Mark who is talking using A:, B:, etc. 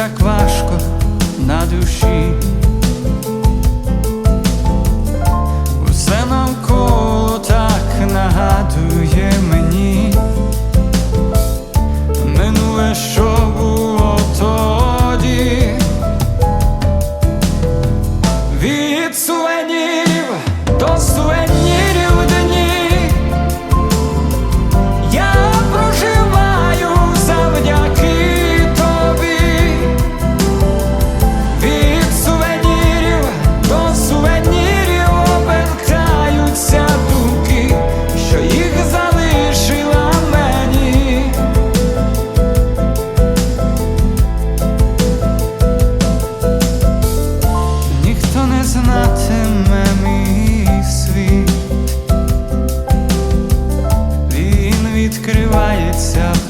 A: так важко на душі. відкривається.